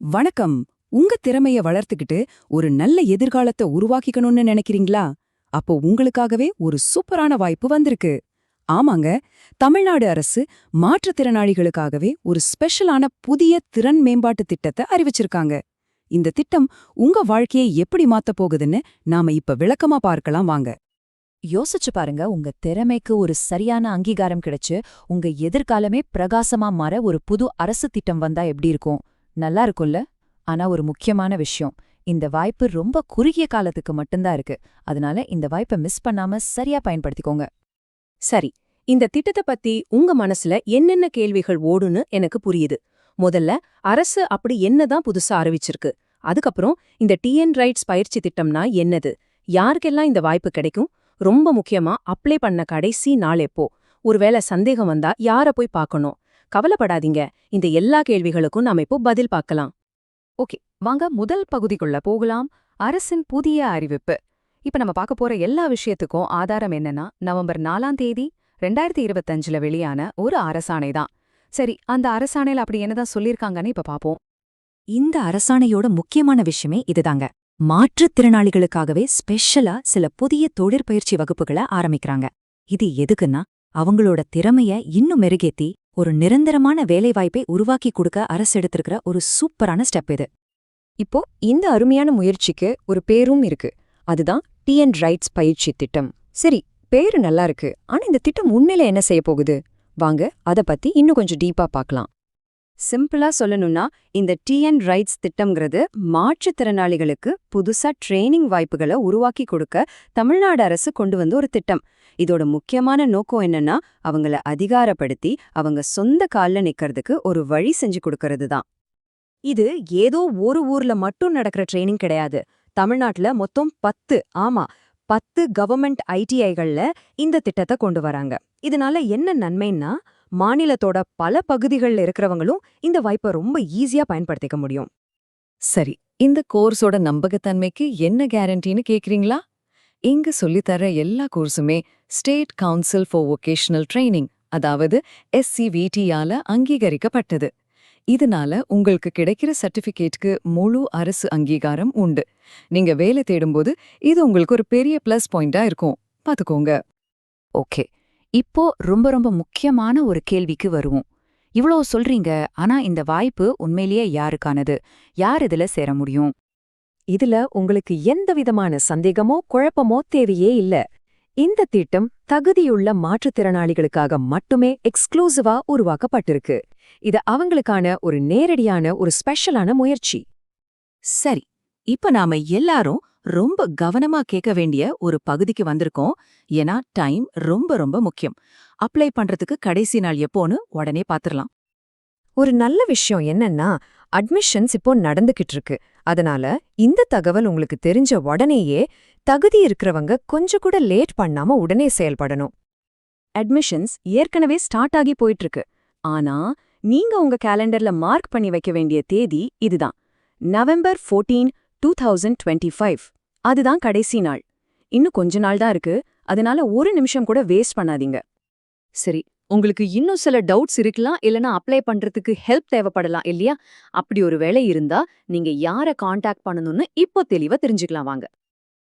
வணக்கம். உங்க திறமைய வளர்த்துக்கிட்டு ஒரு நல்ல எதிர்காலத்தை உருவாக்கிக்கணும்னு நினைக்கிறீங்களா? அப்போ உங்களுக்காகவே ஒரு சூப்பரான வாய்ப்பு வந்திருக்கு. ஆமாங்க தமிழ்நாடு அரசு மாற்றுத்திறனாளிகளுக்காகவே ஒரு ஸ்பெஷலான புதிய திறன் மேம்பாட்டு திட்டத்தை அறிவிச்சிருக்காங்க. இந்த திட்டம் உங்க வாழ்க்கையை எப்படி மாத்தப் போகுதுன்னு நாம இப்ப விளக்கமா பார்க்கலாம் வாங்க. யோசிச்சு பாருங்க உங்க திறமைக்கு ஒரு சரியான அங்கீகாரம் கிடைச்சு உங்க எதிர்காலமே பிரகாசமா மாற ஒரு புது அரசு திட்டம் வந்தா எப்படி இருக்கும்? நல்லா இருக்கும்ல? ஆனா ஒரு முக்கியமான விஷயம். இந்த வாய்ப்பு ரொம்ப குறுகிய காலத்துக்கு மட்டும்தான் இருக்கு. அதனால இந்த வாய்ப்பை மிஸ் பண்ணாம சரியா பயன்படுத்திக்கோங்க. சரி இந்த திட்டத்தை பத்தி உங்க மனசுல என்னென்ன கேள்விகள் ஓடுன்னு எனக்கு புரியுது. முதல்ல அரசு அப்படி என்னதான் புதுசா அறிவிச்சிருக்கு. அதுக்கப்புறம் இந்த டிஎன் ரைட்ஸ் பயிற்சி திட்டம்னா என்னது? யாருக்கெல்லாம் இந்த வாய்ப்பு கிடைக்கும்? ரொம்ப முக்கியமா அப்ளை பண்ண கடைசி நாள் எப்போ? ஒருவேளை சந்தேகம் வந்தா யார போய் பார்க்கணும்? கவலைப்படாதீங்க. இந்த எல்லா கேள்விகளுக்கும் நாம இப்போ பதில் பார்க்கலாம். ஓகே வாங்க முதல் பகுதிக்குள்ள போகலாம். அரசின் புதிய அறிவிப்பு. இப்ப நம்ம பார்க்க போற எல்லா விஷயத்துக்கும் ஆதாரம் என்னன்னா நவம்பர் நாலாம் தேதி ரெண்டாயிரத்தி இருபத்தஞ்சுல வெளியான ஒரு அரசாணை தான். சரி அந்த அரசாணையில அப்படி என்னதான் சொல்லியிருக்காங்கன்னு இப்ப பாப்போம் இந்த அரசாணையோட முக்கியமான விஷயமே இதுதாங்க. மாற்றுத்திறனாளிகளுக்காகவே ஸ்பெஷலா சில புதிய தொழிற்பயிற்சி வகுப்புகளை ஆரம்பிக்கிறாங்க. இது எதுக்குன்னா அவங்களோட திறமைய இன்னும் மெருகேத்தி ஒரு நிரந்தரமான வேலைவாய்ப்பை உருவாக்கி கொடுக்க அரசு எடுத்திருக்கிற ஒரு சூப்பரான ஸ்டெப் இது. இப்போ இந்த அருமையான முயற்சிக்கு ஒரு பேரும் இருக்கு. அதுதான் டிஎன் ரைட்ஸ் பயிற்சி திட்டம். சரி பேரு நல்லா இருக்கு. ஆனா இந்த திட்டம் உண்மையில என்ன செய்ய போகுது? வாங்க அத பத்தி இன்னும் கொஞ்சம் டீப்பா பார்க்கலாம். சிம்பிளா சொல்லணும்னா இந்த டிஎன் ரைட்ஸ் திட்டம்ங்கிறது மாற்றுத்திறனாளிகளுக்கு புதுசா ட்ரெய்னிங் வாய்ப்புகளை உருவாக்கி கொடுக்க தமிழ்நாடு அரசு கொண்டு வந்த ஒரு திட்டம். இதோட முக்கியமான நோக்கம் என்னன்னா அவங்கள அதிகாரப்படுத்தி அவங்க சொந்த கால்ல நிக்கிறதுக்கு ஒரு வழி செஞ்சு கொடுக்கறது தான் இது ஏதோ ஒரு ஊர்ல மட்டும் நடக்கிற ட்ரெய்னிங் கிடையாது. தமிழ்நாட்டுல மொத்தம் பத்து ஆமா பத்து கவர்மெண்ட் ஐடிஐகள்ல இந்த திட்டத்தை கொண்டு வராங்க. இதனால என்ன நன்மைன்னா மாநிலத்தோட பல பகுதிகள்ல இருக்கிறவங்களும் இந்த வாய்ப்பை ரொம்ப ஈஸியா பயன்படுத்திக்க முடியும். சரி இந்த கோர்ஸோட நம்பகத்தன்மைக்கு என்ன கேரண்டின்னு கேக்குறீங்களா? இங்க சொல்லித்தர எல்லா கோர்ஸுமே state council for vocational training அதாவது எஸ்சிவிடியால அங்கீகரிக்கப்பட்டது. இதனால உங்களுக்கு கிடைக்கிற சர்டிபிகேட்க்கு முழு அரசு அங்கீகாரம் உண்டு. நீங்க வேலை தேடும்போது இது உங்களுக்கு ஒரு பெரிய பிளஸ் பாயிண்டா இருக்கும். பாத்துக்கோங்க ஓகே இப்போ ரொம்ப ரொம்ப முக்கியமான ஒரு கேள்விக்கு வருவோம். இவ்ளோ சொல்றீங்க ஆனா இந்த வாய்ப்பு உண்மையிலேயே யாருக்கானது? யார் இதுல சேர முடியும்? இதுல உங்களுக்கு எந்த விதமான சந்தேகமோ குழப்பமோ தேவையே இல்ல. இந்த திட்டம் தகுதியுள்ள மாற்றுத்திறனாளிகளுக்காக மட்டுமே எக்ஸ்க்ளூசிவா உருவாக்கப்பட்டிருக்கு. இது அவங்களுக்கான ஒரு நேரடியான ஒரு ஸ்பெஷலான முயற்சி. சரி இப்ப நாம எல்லாரும் ரொம்ப கவனமா கேட்க வேண்டிய ஒரு பகுதிக்கு வந்திருக்கோம். ஏன்னா டைம் ரொம்ப ரொம்ப முக்கியம். அப்ளை பண்றதுக்கு கடைசி நாள் எப்போன்னு உடனே பாத்துரலாம். ஒரு நல்ல விஷயம் என்னன்னா அட்மிஷன்ஸ் இப்போ நடந்துகிட்டு இருக்கு. அதனால இந்த தகவல் உங்களுக்கு தெரிஞ்ச உடனேயே தகுதி இருக்கிறவங்க கொஞ்சம் கூட லேட் பண்ணாம உடனே செயல்படணும். அட்மிஷன்ஸ் ஏற்கனவே ஸ்டார்ட் ஆகி போயிட்டு இருக்கு. ஆனா நீங்க உங்க கேலண்டர்ல மார்க் பண்ணி வைக்க வேண்டிய தேதி இதுதான். November 14 two thousand twenty five. அதுதான் கடைசி நாள். இன்னும் கொஞ்ச நாள் தான் இருக்கு. அதனால ஒரு நிமிஷம் கூட வேஸ்ட் பண்ணாதீங்க. சரி உங்களுக்கு இன்னும் சில டவுட்ஸ் இருக்கலாம் இல்லனா அப்ளை பண்றதுக்கு ஹெல்ப் தேவைப்படலாம் இல்லையா? அப்படி ஒரு வேலை இருந்தா நீங்க யார காண்டாக்ட் பண்ணணும்னு இப்போ தெளிவா தெரிஞ்சுக்கலாம் வாங்க.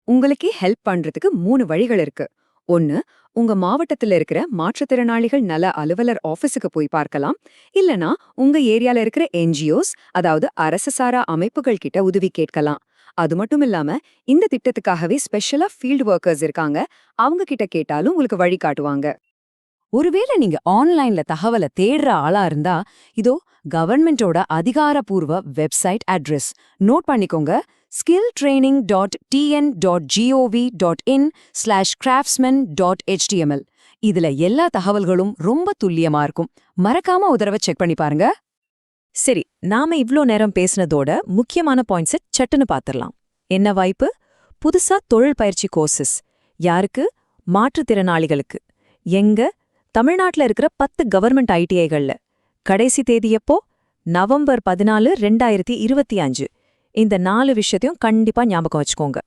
உங்களுக்கே ஹெல்ப் பண்றதுக்கு மூணு வழிகள் இருக்கு. ஒன்னு உங்க மாவட்டத்துல இருக்கிற மாற்றுத்திறனாளிகள் நல அலுவலர் ஆபீஸுக்கு போய் பார்க்கலாம். இல்லனா உங்க ஏரியால இருக்கிற என்ஜிஓஸ் அதாவது அரசு சாரா அமைப்புகள் கிட்ட உதவி கேட்கலாம். அது மட்டும் இல்லாம இந்த திட்டத்துக்காகவே ஸ்பெஷலா ஃபீல்டு ஒர்க்கர்ஸ் இருக்காங்க. அவங்க கிட்ட கேட்டாலும் உங்களுக்கு வழி காட்டுவாங்க. ஒருவேளை நீங்க ஆன்லைன்ல தகவலை தேடுற ஆளா இருந்தா இதோ கவர்மெண்டோட அதிகாரப்பூர்வ வெப்சைட் அட்ரஸ் நோட் பண்ணிக்கோங்க. Skill training dot TN dot GOV dot in slash craftsmen dot HTML இதுல எல்லா தகவல்களும் ரொம்ப துல்லியமா இருக்கும். மறக்காம உதரவை செக் பண்ணி பாருங்க. சரி நாம இவ்ளோ நேரம் பேசினதோட முக்கியமான பாயிண்ட்ஸை சட்டுன்னு பாத்திரலாம். என்ன வாய்ப்பு? புதுசா தொழில் பயிற்சி கோர்சஸ் யாருக்கு? மாற்றுத்திறனாளிகளுக்கு. எங்க? தமிழ்நாட்டுல இருக்கிற பத்து கவர்மெண்ட் ஐடிஐகள்ல கடைசி தேதி எப்போ? நவம்பர் பதினாலு ரெண்டாயிரத்தி இருபத்தி அஞ்சு. இந்த நாலு விஷயத்தையும் கண்டிப்பா ஞாபகம் வச்சுக்கோங்க.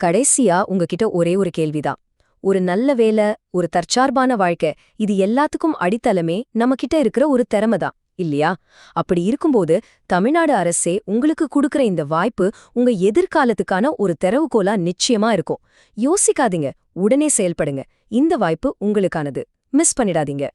கடைசியா உங்ககிட்ட ஒரே ஒரு கேள்விதான். ஒரு நல்ல வேலை ஒரு தற்சார்பான வாழ்க்கை இது எல்லாத்துக்கும் அடித்தளமே நம்மகிட்ட இருக்கிற ஒரு திறமை தான் இல்லையா? அப்படி இருக்கும்போது தமிழ்நாடு அரசே உங்களுக்கு கொடுக்கற இந்த வாய்ப்பு உங்க எதிர்காலத்துக்கான ஒரு தெரவுகோலா நிச்சயமா இருக்கும். யோசிக்காதீங்க. உடனே செயல்படுங்க. இந்த வாய்ப்பு உங்களுக்கானது. மிஸ் பண்ணிடாதீங்க.